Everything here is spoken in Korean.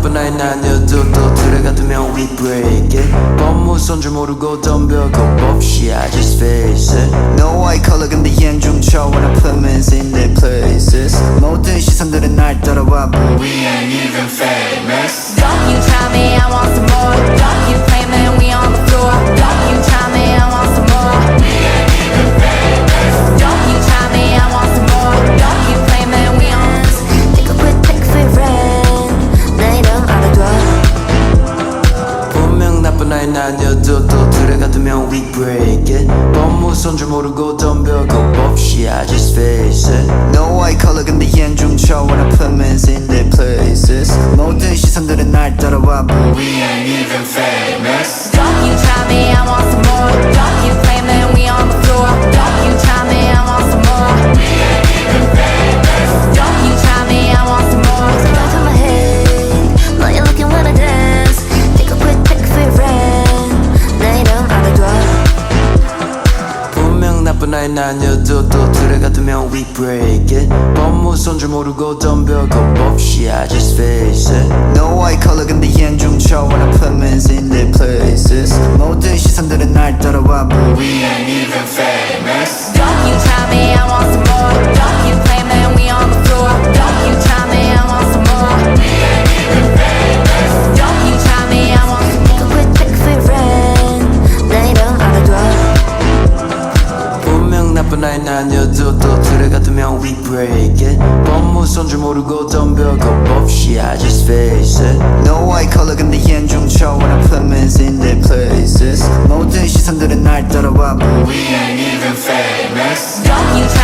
나쁜 아이 아니어도 또 틀에 같으면 we break it 법무선 줄 모르고 덤벼 겁없이 I just face it No eye color 근데 얜 좀쳐 When I put m e n s in their places 모든 시선들은 날 따라와 But we ain't even famous 아니어도 또 들어가두면 we break it 법무선 줄 모르고 덤벼 겁 없이 I just face it No eye color 근데 연중쳐 When I put men in their places 모든 시선들은 날 따라와 But we ain't even famous Don't you try me, I want some more. Don't 아이 아니어도 또 들어가두면 we break it 법무선 줄 모르고 덤벼 겁 없이 I just face it No eye color 근데 연중쳐 When I put men in their places 모든 시선들은 날 따라와 But we ain't even famous 아이 아니어도 또 들어가두면 we break it 법무선 줄 모르고 덤벼 겁 없이 I just face it No eye color 근데 연중쳐 When I put men in their places 모든 시선들은 날 따라와 But we ain't even famous Don't you